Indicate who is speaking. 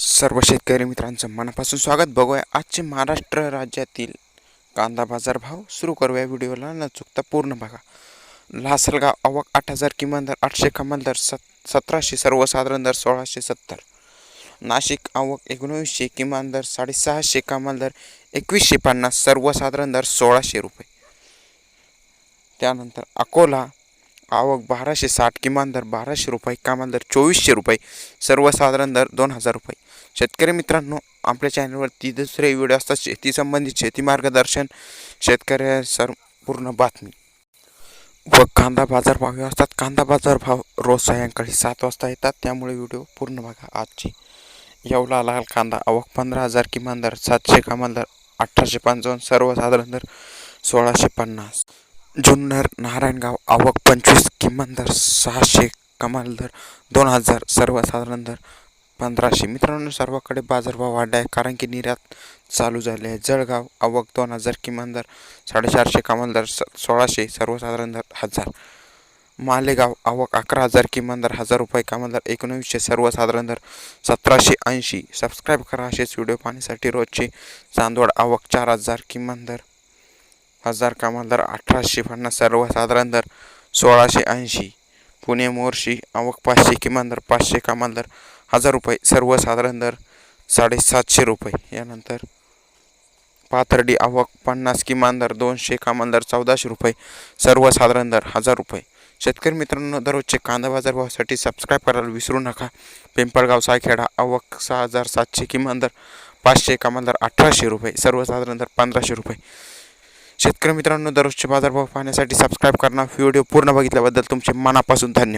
Speaker 1: सर्व शेतकरी मित्रांचं मनापासून स्वागत. बघूया आजचे महाराष्ट्र राज्यातील कांदा बाजार भाव सुरू करूया व्हिडिओला. न चुकता पूर्ण बघा. लासलगाव आवक आठ हजार किमान दर आठशे कमाल दर सत सतराशे सर्वसाधारण दर सोळाशे सत्तर. नाशिक आवक एकोणीसशे किमान दर साडेसहाशे कमाल दर एकवीसशे पन्नास सर्वसाधारण दर सोळाशे रुपये. त्यानंतर अकोला आवक बाराशे साठ किमान दर बाराशे रुपये कमाल दर चोवीसशे रुपये सर्वसाधारण दर दोन हजार रुपये. शेतकरी मित्रांनो आपल्या चॅनलवरती दुसरे व्हिडिओ असतात शेती संबंधित शेती मार्गदर्शन शेतकऱ्या सर पूर्ण बातमी. व कांदा बाजारभाव हे असतात. कांदा बाजारभाव रोज सायंकाळी सात वाजता येतात. त्यामुळे व्हिडिओ पूर्ण बघा आजची. येवला लाल कांदा आवक पंधरा हजार किमान दर सातशे कमान दर अठराशे पंचावन्न सर्वसाधारण दर सोळाशे पन्नास. जुन्नर नारायणगाव आवक पंचवीस किमान दर सहाशे कमाल दर दोन हजार सर्वसाधारण दर पंधराशे. मित्रांनो सर्वाकडे बाजारभाव वाढला आहे कारण की निर्यात चालू झाले आहे. जळगाव आवक दोन हजार किमान दर साडेचारशे कमाल दर स सोळाशे सर्वसाधारण दर हजार. मालेगाव आवक अकरा हजार किमान दर हजार रुपये कमाल दर एकोणवीसशे सर्वसाधारण दर सतराशे ऐंशी. सबस्क्राईब करा असेच व्हिडिओ पाहण्यासाठी रोजचे चांदवड आवक चार हजार किमान दर हजार कमाल दर अठराशे पन्नास सर्वसाधारण दर सोळाशे ऐंशी. पुणे मोर्शी आवक पाचशे किमान दर पाचशे कमाल दर हजार रुपये सर्वसाधारण दर साडेसातशे रुपये. यानंतर पाथर्डी आवक पन्नास किमान दर दोनशे कामान दर चौदाशे रुपये सर्वसाधारण दर हजार रुपये. शेतकरी मित्रांनो दररोजचे कांदा बाजारभावासाठी सबस्क्राईब करायला विसरू नका. पिंपळगाव सायखेडा आवक सहा हजार सातशे किमान दर पाचशे कामान दर अठराशे रुपये सर्वसाधारण दर पंधराशे रुपये. शेतकरी मित्रांनो दररोजचे बाजारभाव पाहण्यासाठी सबस्क्राईब करणं व्हिडिओ पूर्ण बघितल्याबद्दल तुमचे मनापासून धन्यवाद.